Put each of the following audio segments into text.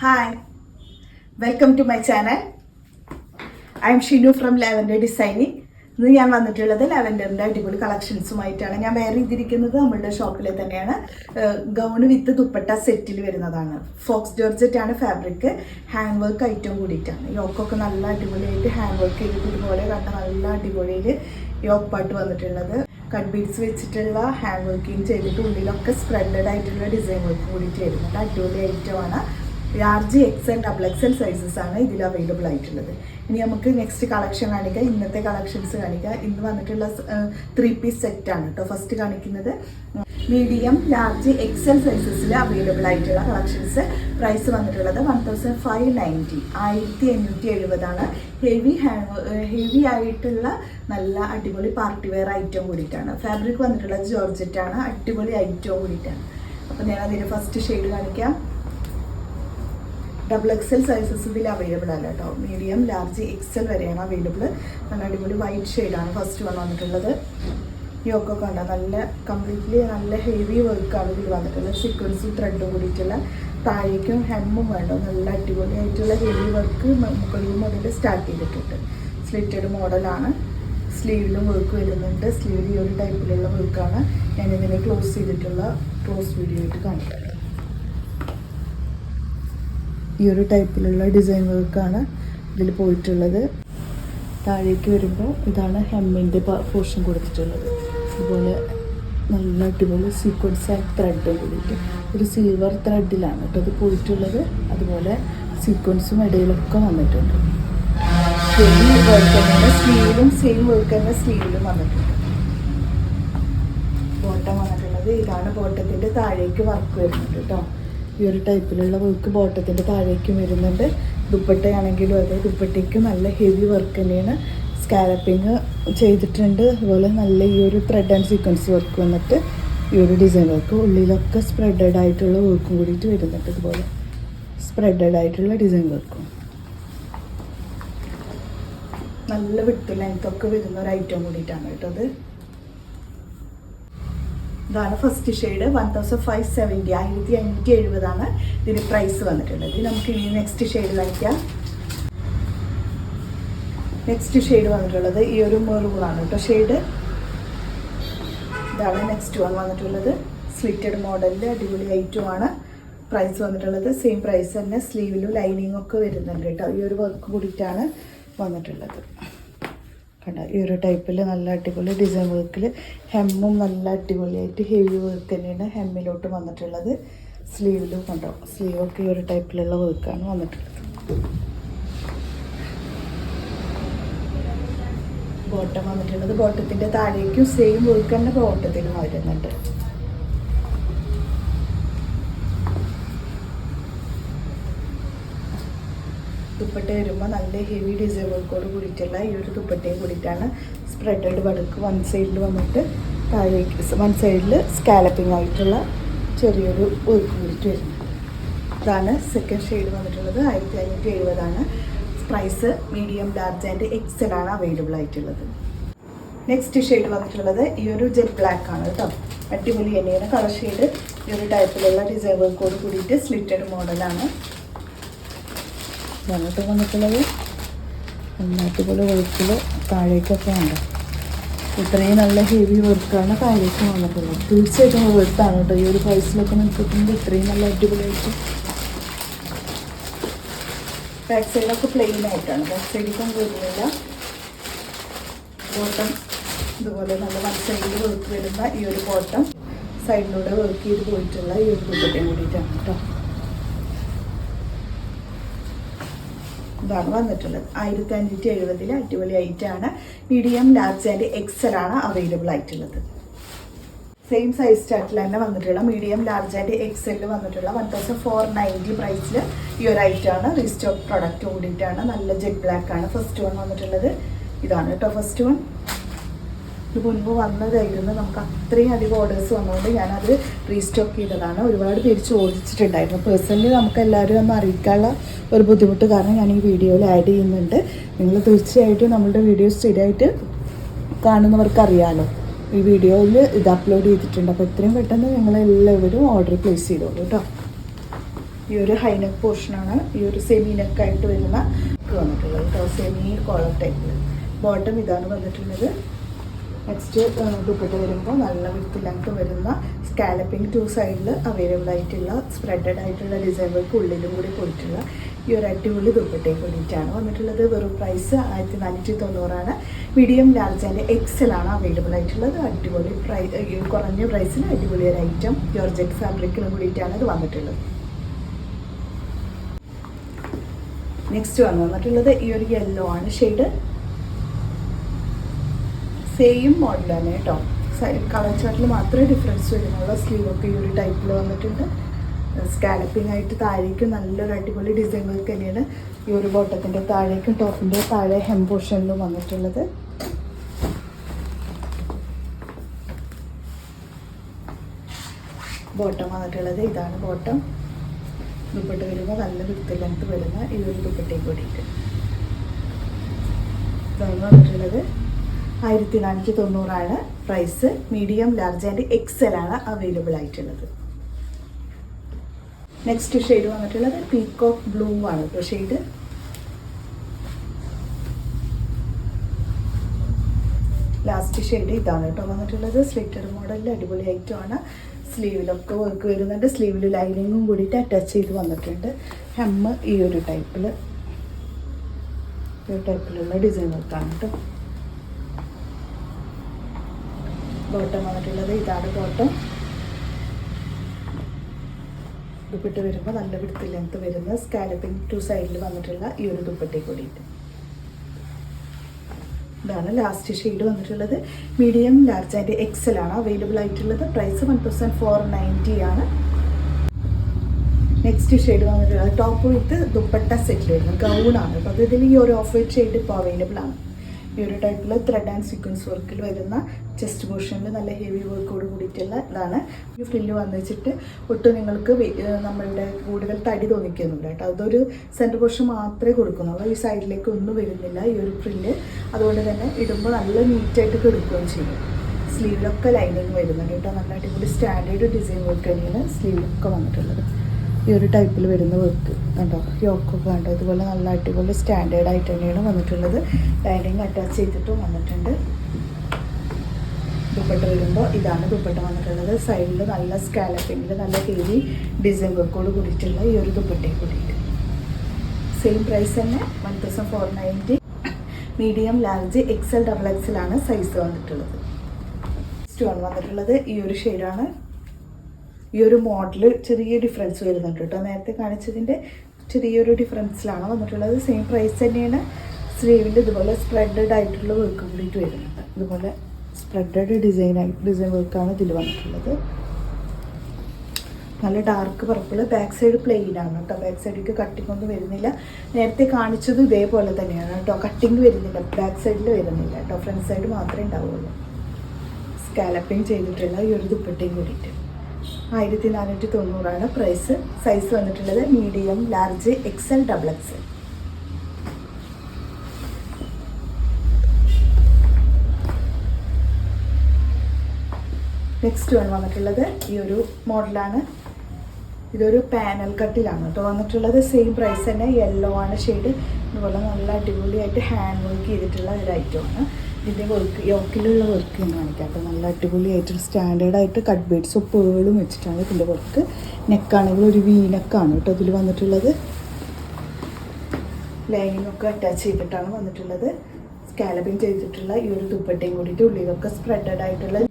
Hi welcome to my channel I'm Shinu from lavender designing ഇന്ന് ഞാൻ വന്നിട്ടുള്ളത് ലാവൻഡറിന്റെ അടിപൊളി കളക്ഷൻസുമായിട്ടാണ് ഞാൻ വേറെ ചെയ്തിരിക്കുന്നത് നമ്മളുടെ ഷോപ്പിലെ തന്നെയാണ്. ഗൗണ് വിത്ത് ദുപ്പട്ട സെറ്റിൽ വരുന്നതാണ്. ഫോക്സ് ജോർജറ്റ് ആണ് ഫാബ്രിക് ഹാൻഡ് വർക്ക് ഐറ്റം കൂടിയിട്ടാണ്. യോക്കൊക്കെ നല്ല അടിപൊളിയായിട്ട് ഹാൻഡ് വർക്ക് ചെയ്തിട്ട് പോലെ കണ്ട നല്ല അടിപൊളിയിൽ യോക്ക് പാട്ട് വന്നിട്ടുള്ളത്. കട്ട് ബീഡ്സ് വെച്ചിട്ടുള്ള ഹാൻഡ് വർക്കിങ് ചെയ്തിട്ട് ഉള്ളിലൊക്കെ സ്പ്രെഡഡ് ആയിട്ടുള്ള ഡിസൈൻ വർക്ക് കൂടിയിട്ട് വരുന്നുണ്ട് അടിപൊളി ഐറ്റമാണ് large X and double X L sizes ആണ് ഇതിൽ അവൈലബിൾ ആയിട്ടുള്ളത്. ഇനി നമുക്ക് നെക്സ്റ്റ് കളക്ഷൻ കാണിക്കാം. ഇന്നത്തെ കളക്ഷൻസ് കാണിക്കാം. ഇന്ന് വന്നിട്ടുള്ള ത്രീ പീസ് ആണ് കേട്ടോ ഫസ്റ്റ് കാണിക്കുന്നത് മീഡിയം ലാർജ് എക്സൽ സൈസസിൽ അവൈലബിൾ ആയിട്ടുള്ള കളക്ഷൻസ് പ്രൈസ് വന്നിട്ടുള്ളത് വൺ തൗസൻഡ് ഫൈവ് നയന്റി ആയിരത്തി എണ്ണൂറ്റി എഴുപതാണ് ഹെവി ഹാൻഡ് ഹെവി ആയിട്ടുള്ള നല്ല അടിപൊളി പാർട്ടി വെയർ ഐറ്റം കൂടിയിട്ടാണ്. ഫാബ്രിക് വന്നിട്ടുള്ളത് ജോർജറ്റ് ആണ് അടിപൊളി ഐറ്റം കൂടിയിട്ടാണ്. അപ്പോൾ ഞാൻ അതിന്റെ ഫസ്റ്റ് ഷെയ്ഡ് കാണിക്കാം. ഡബിൾ എക്സൽ സൈസസ് ഇതിൽ അവൈലബിൾ അല്ല കേട്ടോ. മീഡിയം ലാർജ് എക്സൽ വരെയാണ് അവൈലബിൾ നല്ല അടിപൊളി വൈറ്റ് ഷെയ്ഡാണ് ഫസ്റ്റ് വൺ വന്നിട്ടുള്ളത്. യോക്കൊക്കെ ഉണ്ട് നല്ല കംപ്ലീറ്റ്ലി നല്ല ഹെവി വർക്കാണ് ഇതിൽ വന്നിട്ടുള്ളത്. സീക്വൻസും ത്രെഡും കൂടിയിട്ടുള്ള താഴേക്കും ഹെമ്മും വേണ്ട. നല്ല അടിപൊളിയായിട്ടുള്ള ഹെവി വർക്ക് മുകളിലും അതിന്റെ സ്റ്റാർട്ട് ചെയ്തിട്ടുണ്ട്. സ്ലിറ്റഡ് മോഡലാണ് സ്ലീവിലും വർക്ക് വരുന്നുണ്ട്. സ്ലീവിൽ ഈ ഒരു ടൈപ്പിലുള്ള വർക്കാണ് ഞാനിതിനെ ക്ലോസ് ചെയ്തിട്ടുള്ള ക്ലോസ് വീഡിയോ ആയിട്ട് കാണിക്കുന്നത് ഈ ഒരു ടൈപ്പിലുള്ള ഡിസൈൻ വർക്കാണ് ഇതിൽ പോയിട്ടുള്ളത്. താഴേക്ക് വരുമ്പോൾ ഇതാണ് ഹെമ്മിന്റെ പോർഷൻ കൊടുത്തിട്ടുള്ളത്. അതുപോലെ നല്ല അടിപൊളി സീക്വൻസ് ആൻഡ് ത്രെഡ് കൂടിയിട്ട്. ഒരു സിൽവർ ത്രെഡിലാണ് കേട്ടോ അത് പോയിട്ടുള്ളത്. അതുപോലെ സീക്വൻസും ഇടയിലൊക്കെ വന്നിട്ടുണ്ട്. തന്നെയാണ് സ്ലീവിലും സെയിം വർക്ക് തന്നെ സ്ലീവിലും വന്നിട്ടുണ്ട്. ബോട്ടം വന്നിട്ടുള്ളത്. ഇതാണ് ബോട്ടത്തിന്റെ താഴേക്ക് വർക്ക് വരുന്നുണ്ട് കേട്ടോ. ഈ ഒരു ടൈപ്പിലുള്ള വർക്ക് ബോട്ടത്തിന്റെ താഴേക്കും വരുന്നുണ്ട്. ദുപ്പട്ടയാണെങ്കിലും അതെ ദുപ്പട്ടയ്ക്ക് നല്ല ഹെവി വർക്ക് തന്നെയാണ്. സ്കാലപ്പിങ് ചെയ്തിട്ടുണ്ട്. അതുപോലെ നല്ല ഈ ഒരു ത്രെഡ് ആൻഡ് സീക്വൻസ് വർക്ക് വന്നിട്ട് ഈ ഒരു ഡിസൈൻ വർക്ക് ഉള്ളിലൊക്കെ സ്പ്രെഡഡ് ആയിട്ടുള്ള വർക്കും കൂടിയിട്ട് വരുന്നുണ്ട് ഇതുപോലെ. സ്പ്രെഡഡ് ആയിട്ടുള്ള ഡിസൈൻ വർക്കും നല്ല വിട്ട് ലെങ്ത്തൊക്കെ വരുന്ന ഒരു ഐറ്റം കൂടിയിട്ടാണ് കേട്ടോ അത്. ഇതാണ് first shade one thousand five seventy ആയിരത്തി അഞ്ഞൂറ്റി എഴുപതാണ് ഇതിന് പ്രൈസ് വന്നിട്ടുള്ളത്. നമുക്ക് ഇനി നെക്സ്റ്റ് ഷെയ്ഡ് കളിക്കാം നെക്സ്റ്റ് ഷെയ്ഡ് വന്നിട്ടുള്ളത് ഈ ഒരു മെറൂണാണ് കേട്ടോ ഷെയ്ഡ് ഇതാണ് നെക്സ്റ്റ് വൺ വന്നിട്ടുള്ളത്. സ്ലിറ്റഡ് മോഡലിൽ അടിപൊളി ഐറ്റമാണ് പ്രൈസ് വന്നിട്ടുള്ളത് സെയിം പ്രൈസ് തന്നെ. സ്ലീവിലും ലൈനിങ്ങും ഒക്കെ വരുന്നുണ്ട് കേട്ടോ. ഈ ഒരു വർക്ക് കൂടിയിട്ടാണ് വന്നിട്ടുള്ളത്. കണ്ട ഈ ഒരു ടൈപ്പിൽ നല്ല അടിപൊളി ഡിസൈൻ വർക്കിൽ ഹെമ്മും നല്ല അടിപൊളിയായിട്ട് ഹെവി വർക്ക് തന്നെയാണ് ഹെമ്മിലോട്ട് വന്നിട്ടുള്ളത്. സ്ലീവിലും കണ്ടോ. സ്ലീവൊക്കെ ഈ ഒരു ടൈപ്പിലുള്ള വർക്കാണ് വന്നിട്ടുള്ളത്. ബോട്ടം വന്നിട്ടുള്ളത്. ബോട്ടത്തിന്റെ താഴേക്കും സെയിം വർക്ക് തന്നെ ബോട്ടത്തിനും വരുന്നുണ്ട്. ദുപ്പട്ട വരുമ്പോൾ നല്ല ഹെവി ഡിസൈൻ വർക്കോട് കൂടിയിട്ടുള്ള ഈ ഒരു ദുപ്പട്ടയും കൂടിയിട്ടാണ് സ്പ്രെഡഡ് വടക്ക് വൺ സൈഡിൽ വന്നിട്ട് താഴേക്ക് വൺ സൈഡിൽ സ്കാലപ്പിംഗ് ആയിട്ടുള്ള ചെറിയൊരു വർക്ക് കൂടിയിട്ട് വരുന്നത് ഇതാണ് സെക്കൻഡ് ഷെയ്ഡ് വന്നിട്ടുള്ളത്. ആയിരത്തി അഞ്ഞൂറ്റി എഴുപതാണ് price medium large and XL ആണ് അവൈലബിൾ ആയിട്ടുള്ളത്. നെക്സ്റ്റ് ഷെയ്ഡ് വന്നിട്ടുള്ളത് ഈ ഒരു ജെറ്റ് ബ്ലാക്ക് ആണ് കേട്ടോ. അടിപൊളി തന്നെയാണ്. കളർ ഷെയ്ഡ് ഈ ഒരു ടൈപ്പിലുള്ള ഡിസൈൻ വർക്കോട് കൂടിയിട്ട് സ്ലിറ്റഡ് മോഡലാണ് ഇതാണ് വന്നിട്ടുള്ളത്. നന്നായിട്ട് പോലെ വെളുപ്പിൽ താഴേക്കൊക്കെ ഉണ്ട്. ഇത്രയും നല്ല ഹെവി വർക്കാണ് താഴേക്ക് വന്നിട്ടുള്ളത്. തീർച്ചയായിട്ടും വെർത്താണ് കേട്ടോ. ഈ ഒരു പ്രൈസിലൊക്കെ നിങ്ങൾക്ക് കിട്ടുന്നത് ഇത്രയും നല്ല അടിപൊളിയായിട്ട്. ബാക്ക് സൈഡൊക്കെ പ്ലെയിൻ ആയിട്ടാണ്. ബാക്ക് സൈഡിലേക്കും വരുന്നില്ല ബോട്ടം ഇതുപോലെ നല്ല വൺ സൈഡിൽ വർക്ക് വരുന്ന ഈ ഒരു ബോട്ടം സൈഡിലൂടെ വർക്ക് ചെയ്ത് പോയിട്ടുള്ള ഈ ഒരു കുട്ടിയും കൂടിയിട്ടാണ് കേട്ടോ. ഇതാണ് വന്നിട്ടുള്ളത്. ആയിരത്തി അഞ്ഞൂറ്റി എഴുപതിൽ അടിപൊളി ഐറ്റാണ് മീഡിയം ലാർജ് ആൻഡ് എക്സൽ ആണ് അവൈലബിൾ ആയിട്ടുള്ളത്. സെയിം സൈസ് ചാർട്ടിൽ തന്നെ വന്നിട്ടുള്ള മീഡിയം ലാർജ് ആൻഡ് എക്സെൽ വന്നിട്ടുള്ള വൺ തൗസൻഡ് ഫോർ നയന്റി പ്രൈസിൽ ഈ ഒരു ഐറ്റാണ് റീസ്റ്റോക്ക് പ്രൊഡക്റ്റ് കൂടിയിട്ടാണ് നല്ല ജെറ്റ് ബ്ലാക്ക് ആണ്. ഫസ്റ്റ് വൺ വന്നിട്ടുള്ളത്. ഇതാണ് കേട്ടോ ഫസ്റ്റ് വൺ മുൻപ് വന്നതായിരുന്നു നമുക്ക് അത്രയും അധികം ഓർഡേഴ്സ് വന്നതുകൊണ്ട് ഞാനത് റീസ്റ്റോക്ക് ചെയ്തതാണ്. ഒരുപാട് പേര് ചോദിച്ചിട്ടുണ്ടായിരുന്നു. പേഴ്സണലി നമുക്ക് എല്ലാവരും ഒന്ന് അറിയിക്കാനുള്ള ഒരു ബുദ്ധിമുട്ട് കാരണം ഞാൻ ഈ വീഡിയോയിൽ ആഡ് ചെയ്യുന്നുണ്ട്. നിങ്ങൾ തീർച്ചയായിട്ടും നമ്മളുടെ വീഡിയോ സ്ഥിരമായിട്ട് കാണുന്നവർക്ക് അറിയാമല്ലോ ഈ വീഡിയോയിൽ ഇത് അപ്ലോഡ് ചെയ്തിട്ടുണ്ട്. അപ്പോൾ എത്രയും പെട്ടെന്ന് നിങ്ങൾ എല്ലാവരും ഓർഡർ പ്ലേസ് ചെയ്തോളൂ കേട്ടോ. ഈ ഒരു ഹൈനെക്ക് പോർഷനാണ് ഈ ഒരു സെമി നെക്കായിട്ട് വരുന്ന വന്നിട്ടുള്ളത് കേട്ടോ. സെമി കോളർ ടൈപ്പിൽ ബോട്ടം ഇതാണ് വന്നിട്ടുള്ളത്. നെക്സ്റ്റ് ദുപ്പട്ട വരുമ്പോൾ നല്ല വിത്ത് ലെങ്ത് വരുന്ന സ്കാലപ്പിംഗ് ടു സൈഡിൽ അവൈലബിൾ ആയിട്ടുള്ള സ്പ്രെഡഡ് ആയിട്ടുള്ള ഡിസൈനുകൾക്ക് ഉള്ളിലും കൂടി പോയിട്ടുള്ള ഈ ഒരു അടിപൊളി ദുപ്പട്ടയും കൂടിയിട്ടാണ് വന്നിട്ടുള്ളത്. വെറും പ്രൈസ് ആയിരത്തി നാനൂറ്റി തൊണ്ണൂറാണ് മീഡിയം ലാർജ് ആൻഡ് എക്സൽ ആണ് അവൈലബിൾ ആയിട്ടുള്ളത്. അടിപൊളി പ്രൈ കുറഞ്ഞ പ്രൈസിന് അടിപൊളി ഒരു ഐറ്റം ജോർജറ്റ് ഫാബ്രിക്കിലും കൂടിയിട്ടാണ് ഇത് വന്നിട്ടുള്ളത്. നെക്സ്റ്റ് വന്ന് വന്നിട്ടുള്ളത് ഈ ഒരു യെല്ലോ ആണ്. ഷെയ്ഡ് സെയിം മോഡലാണ് കേട്ടോ കളർ ചാർട്ടിൽ മാത്രമേ ഡിഫറൻസ് വരുന്നുള്ളൂ. സ്ലീവ് ഒക്കെ ഈ ഒരു ടൈപ്പിൽ വന്നിട്ടുണ്ട്. സ്കാലപ്പിംഗ് ആയിട്ട് താഴേക്കും നല്ലൊരു അടിപൊളി ഡിസൈൻ വർക്ക് തന്നെയാണ് ഈ ഒരു ബോട്ടത്തിന്റെ താഴേക്കും ടോപ്പിന്റെ താഴെ ഹെം പോർഷനിലും വന്നിട്ടുള്ളത്. ബോട്ടം വന്നിട്ടുള്ളത് ഇതാണ് ബോട്ടം ദുപ്പട്ട വരുമ്പോൾ നല്ല വിത്ത് ലെങ്ത് വരുന്ന ഈ ഒരു ദുപ്പട്ടയും കൂടിയിട്ട്. ഇതാണ് വന്നിട്ടുള്ളത്. ആയിരത്തി നാനൂറ്റി തൊണ്ണൂറാണ് price medium large and XL ആണ് അവൈലബിൾ ആയിട്ടുള്ളത്. നെക്സ്റ്റ് ഷെയ്ഡ് വന്നിട്ടുള്ളത് പീക്കോക്ക് ബ്ലൂ ആണ്. ഇപ്പോൾ ഷെയ്ഡ് ലാസ്റ്റ് ഷെയ്ഡ് ഇതാണ് കേട്ടോ വന്നിട്ടുള്ളത്. സ്ലിറ്റഡ് മോഡലിൽ അടിപൊളി ഐറ്റം ആണ്. സ്ലീവിലൊക്കെ വർക്ക് വരുന്നുണ്ട്. സ്ലീവിൽ ലൈനിങ്ങും കൂടിയിട്ട് അറ്റാച്ച് ചെയ്ത് വന്നിട്ടുണ്ട്. ഹെമ്മ് ഈ ഒരു ടൈപ്പിൽ ഈ ടൈപ്പിലുള്ള ഡിസൈൻ വർക്കാണ് കേട്ടോ. ബോട്ടം വന്നിട്ടുള്ളത്. ഇതാണ് ബോട്ടം. ദുപ്പിട്ട് വരുമ്പോൾ നല്ല വിടുത്തിൽ ലെങ്ത് വരുന്ന സ്കാലപ്പിംഗ് ടു സൈഡിൽ വന്നിട്ടുള്ള ഈ ഒരു ദുപ്പട്ടി കൂടിയിട്ട്. ഇതാണ് ലാസ്റ്റ് ഷെയ്ഡ് വന്നിട്ടുള്ളത്. മീഡിയം ലാർജ് ആൻഡ് എക്സൽ ആണ് അവൈലബിൾ ആയിട്ടുള്ളത്. Price one thousand four ninety ആണ്. നെക്സ്റ്റ് ഷെയ്ഡ് വന്നിട്ടുള്ളത്. ടോപ്പ് വിത്ത് ദുപ്പട്ട സെറ്റിൽ വരുന്നത്. ഗൗണാണ് അപ്പോൾ അതിൽ ഈ ഒരു ഓഫ് വൈറ്റ് ഷെയ്ഡ് ഇപ്പോൾ അവൈലബിൾ ആണ്. ഈ ഒരു ടൈപ്പിൽ ത്രെഡ് ആൻഡ് സീക്വൻസ് വർക്കിൽ വരുന്ന ചെസ്റ്റ് പോർഷനിൽ നല്ല ഹെവി വർക്കോട് കൂടിയിട്ടുള്ള ഇതാണ്. ഈ ഫ്രില്ല് വന്ന് വെച്ചിട്ട് ഒട്ടും നിങ്ങൾക്ക് നമ്മളുടെ കൂടുതൽ തടി തോന്നിക്കുന്നുണ്ട് കേട്ടോ. അതൊരു സെന്റർ പോർഷൻ മാത്രമേ കൊടുക്കുന്നുള്ളൂ. ഈ സൈഡിലേക്ക് ഒന്നും വരുന്നില്ല ഈ ഒരു ഫ്രില്ല് അതുകൊണ്ട് തന്നെ ഇടുമ്പോൾ നല്ല നീറ്റായിട്ട് കെടുക്കുകയും ചെയ്യും. സ്ലീവിലൊക്കെ ലൈനിങ് വരുന്നുണ്ട് കേട്ടോ. നല്ല അടിപൊളി സ്റ്റാൻഡേർഡ് ഡിസൈൻ വർക്ക് തന്നെയാണ് സ്ലീവിലൊക്കെ വന്നിട്ടുള്ളത്. ഈ ഒരു ടൈപ്പിൽ വരുന്ന വർക്ക് കണ്ടോ? യോക്കൊക്കെ കണ്ടോ? ഇതുപോലെ നല്ല അടിപൊളി സ്റ്റാൻഡേർഡ് ആയിട്ട് തന്നെയാണ് വന്നിട്ടുള്ളത്. ലൈനിങ് അറ്റാച്ച് ചെയ്തിട്ടും വന്നിട്ടുണ്ട്. ദുപ്പട്ട വരുമ്പോൾ ഇതാണ് ദുപ്പട്ട വന്നിട്ടുള്ളത്. സൈഡിൽ നല്ല സ്കാലപ്പിങ്ങിൽ നല്ല ഹെവി ഡിസൈൻ വർക്കോട് കൂടിയിട്ടുള്ള ഈ ഒരു ദുപ്പട്ടയും കൂടിയിട്ട് സെയിം പ്രൈസ് തന്നെ one thousand four ninety medium large XL double ആണ് സൈസ് വന്നിട്ടുള്ളത്. നെക്സ്റ്റ് വൺ വന്നിട്ടുള്ളത് ഈ ഒരു ഷെയ്ഡാണ് ഈ ഒരു മോഡൽ ചെറിയ ഡിഫറൻസ് വരുന്നുണ്ട് കേട്ടോ. നേരത്തെ കാണിച്ചതിന്റെ ചെറിയൊരു ഡിഫറൻസിലാണ് വന്നിട്ടുള്ളത്. സെയിം പ്രൈസ് തന്നെയാണ് സ്ലീവിന്റെ ഇതുപോലെ സ്പ്രെഡഡ് ആയിട്ടുള്ള വർക്ക് കൂടിയിട്ട് വരുന്നുണ്ട് ഇതുപോലെ സ്പ്രെഡഡ് ഡിസൈൻ ഡിസൈൻ വർക്കാണ് ഇതിൽ വന്നിട്ടുള്ളത്. നല്ല dark purple back side plain ആണ് കേട്ടോ. ബാക്ക് സൈഡിലേക്ക് കട്ടിംഗ് ഒന്നും വരുന്നില്ല. നേരത്തെ കാണിച്ചത് ഇതേപോലെ തന്നെയാണ് കേട്ടോ. കട്ടിങ് വരുന്നില്ല. ബാക്ക് സൈഡിൽ വരുന്നില്ല കേട്ടോ. ഫ്രണ്ട് സൈഡ് മാത്രമേ ഉണ്ടാവുള്ളൂ. സ്കാലപ്പിംഗ് ചെയ്തിട്ടുള്ള ഈ ഒരു ദുപ്പട്ടയും കൂടിയിട്ട്. ആയിരത്തി നാനൂറ്റി തൊണ്ണൂറാണ് പ്രൈസ്. സൈസ് വന്നിട്ടുള്ളത് medium large XL double XL next one വന്നിട്ടുള്ളത് ഈ ഒരു മോഡലാണ്. ഇതൊരു പാനൽ കട്ടിലാണ് കേട്ടോ. വന്നിട്ടുള്ളത് സെയിം പ്രൈസ് തന്നെ യെല്ലോ ആണ് ഷെയ്ഡ്. അതുപോലെ നല്ല അടിപൊളിയായിട്ട് ഹാൻഡ് വർക്ക് ചെയ്തിട്ടുള്ള ഒരു ഐറ്റമാണ് ഇതിന്റെ വർക്ക് യോക്കിലുള്ള വർക്ക് ഞാൻ കാണിക്കാം. അപ്പോൾ നല്ല സ്റ്റാൻഡേർഡ് ആയിട്ട് കട്ട് ബീഡ്സും പേളും വെച്ചിട്ടാണ് ഇതിന്റെ വർക്ക് നെക്കാണെങ്കിൽ ഒരു വി നെക്കാണ് കേട്ടോ ഇതിൽ വന്നിട്ടുള്ളത്. ലൈനിങ് ഒക്കെ അറ്റാച്ച് ചെയ്തിട്ടാണ് വന്നിട്ടുള്ളത്. സ്കാലപ്പിംഗ് ചെയ്തിട്ടുള്ള ഈ ഒരു ദുപ്പട്ടയും കൂടിയിട്ട് ഉള്ളിലൊക്കെ സ്പ്രെഡഡ് ആയിട്ടുള്ള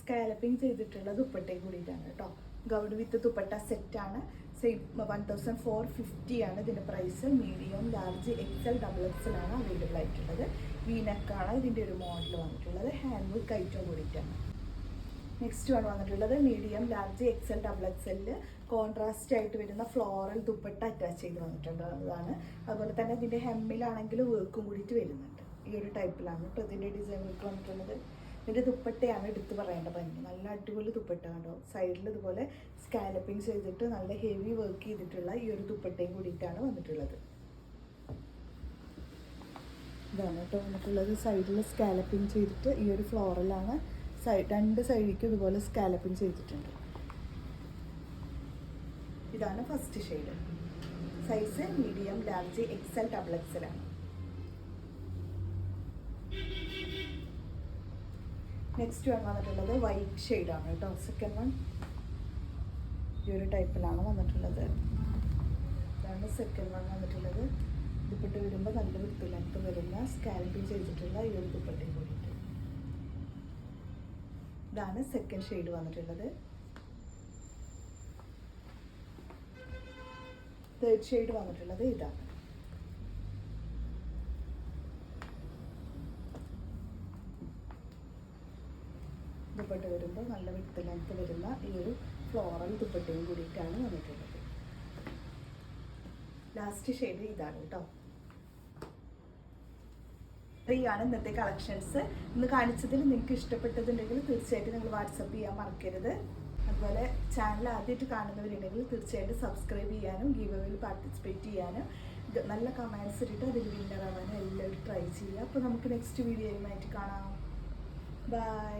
സ്കാലപ്പിംഗ് ചെയ്തിട്ടുള്ള ദുപ്പട്ടയും കൂടിയിട്ടാണ് കേട്ടോ. ഗൗഡ് വിത്ത് ദുപ്പട്ട സെറ്റാണ് same one thousand four fifty ആണ് ഇതിന്റെ price medium large XL double XL ആണ് അവൈലബിൾ ആയിട്ടുള്ളത്. വീനക്കാണ് ഇതിന്റെ ഒരു മോഡൽ വന്നിട്ടുള്ളത്. ഹാൻഡ് വർക്ക് ഐറ്റം കൂടിയിട്ടാണ് നെക്സ്റ്റ് ആണ്. വന്നിട്ടുള്ളത് മീഡിയം ലാർജ് എക്സൽ ഡബിൾ എക്സലിൽ കോൺട്രാസ്റ്റ് ആയിട്ട് വരുന്ന ഫ്ലോറൽ ദുപ്പട്ട അറ്റാച്ച് ചെയ്ത് വന്നിട്ടുണ്ട് അതാണ് അതുപോലെ തന്നെ ഇതിന്റെ ഹെമ്മിലാണെങ്കിൽ വർക്കും കൂടിയിട്ട് വരുന്നുണ്ട്. ഈ ഒരു ടൈപ്പിലാണ് ഇപ്പോൾ ഇതിന്റെ ഡിസൈൻ വർക്ക് വന്നിട്ടുള്ളത്. ഇതിന്റെ ദുപ്പട്ടയാണ് എടുത്ത് പറയേണ്ട ഭംഗി നല്ല അടിപൊളി ദുപ്പട്ട കണ്ടോ? സൈഡിൽ ഇതുപോലെ സ്കാലപ്പിംഗ് ചെയ്തിട്ട് നല്ല ഹെവി വർക്ക് ചെയ്തിട്ടുള്ള ഈ ഒരു ദുപ്പട്ടയും കൂടിയിട്ടാണ് വന്നിട്ടുള്ളത്. ഇതാണ് കേട്ടോ. വന്നിട്ടുള്ളത് സൈഡിൽ സ്കാലപ്പിംഗ് ചെയ്തിട്ട് ഈ ഒരു ഫ്ലോറിലാണ് സൈഡ് രണ്ട് സൈഡിലേക്കും ഇതുപോലെ സ്കാലപ്പിംഗ് ചെയ്തിട്ടുണ്ട്. ഇതാണ് first shade size medium large XL double എക്സലാണ് next one വന്നിട്ടുള്ളത് വൈറ്റ് ഷെയ്ഡാണ് കേട്ടോ. സെക്കൻഡ് വൺ ഈ ഒരു ടൈപ്പിലാണ് വന്നിട്ടുള്ളത്. ഇതാണ് സെക്കൻഡ് വൺ വന്നിട്ടുള്ളത്. ദുപ്പട്ട വരുമ്പോൾ നല്ല വൃത്തിയിലത്ത് വരുന്ന സ്കാലപ്പിങ് ചെയ്തിട്ടുള്ള ഈ ഒരു ദുപ്പട്ടയും കൂടിയിട്ട്. ഇതാണ് സെക്കൻഡ് ഷെയ്ഡ് വന്നിട്ടുള്ളത്. തേർഡ് ഷെയ്ഡ് വന്നിട്ടുള്ളത് ഇതാണ് ദുപ്പട്ട വരുമ്പോൾ നല്ല വിത്തിലത്ത് വരുന്ന ഈ ഒരു ഫ്ലോറൽ ദുപ്പട്ടയും കൂടിയിട്ടാണ് വന്നിട്ടുള്ളത്. ലാസ്റ്റ് ഷെയ്ഡ് ഇതാണ് കേട്ടോ. ഇത്രയാണ് ഇന്നത്തെ കളക്ഷൻസ് ഇന്ന് കാണിച്ചതിൽ നിങ്ങൾക്ക് ഇഷ്ടപ്പെട്ടതുണ്ടെങ്കിൽ തീർച്ചയായിട്ടും നിങ്ങൾ വാട്സപ്പ് ചെയ്യാൻ മറക്കരുത്. അതുപോലെ ചാനൽ ആദ്യമായിട്ട് കാണുന്നവരുണ്ടെങ്കിൽ തീർച്ചയായിട്ടും സബ്സ്ക്രൈബ് ചെയ്യാനും ഗീവവിൽ പാർട്ടിസിപ്പേറ്റ് ചെയ്യാനും. നല്ല കമൻസ് ഇട്ടിട്ട് അതിൽ വിന്നർ ആവാനും എല്ലാവരും ട്രൈ ചെയ്യുക. അപ്പോൾ നമുക്ക് നെക്സ്റ്റ് വീഡിയോയുമായിട്ട് കാണാം. ബൈ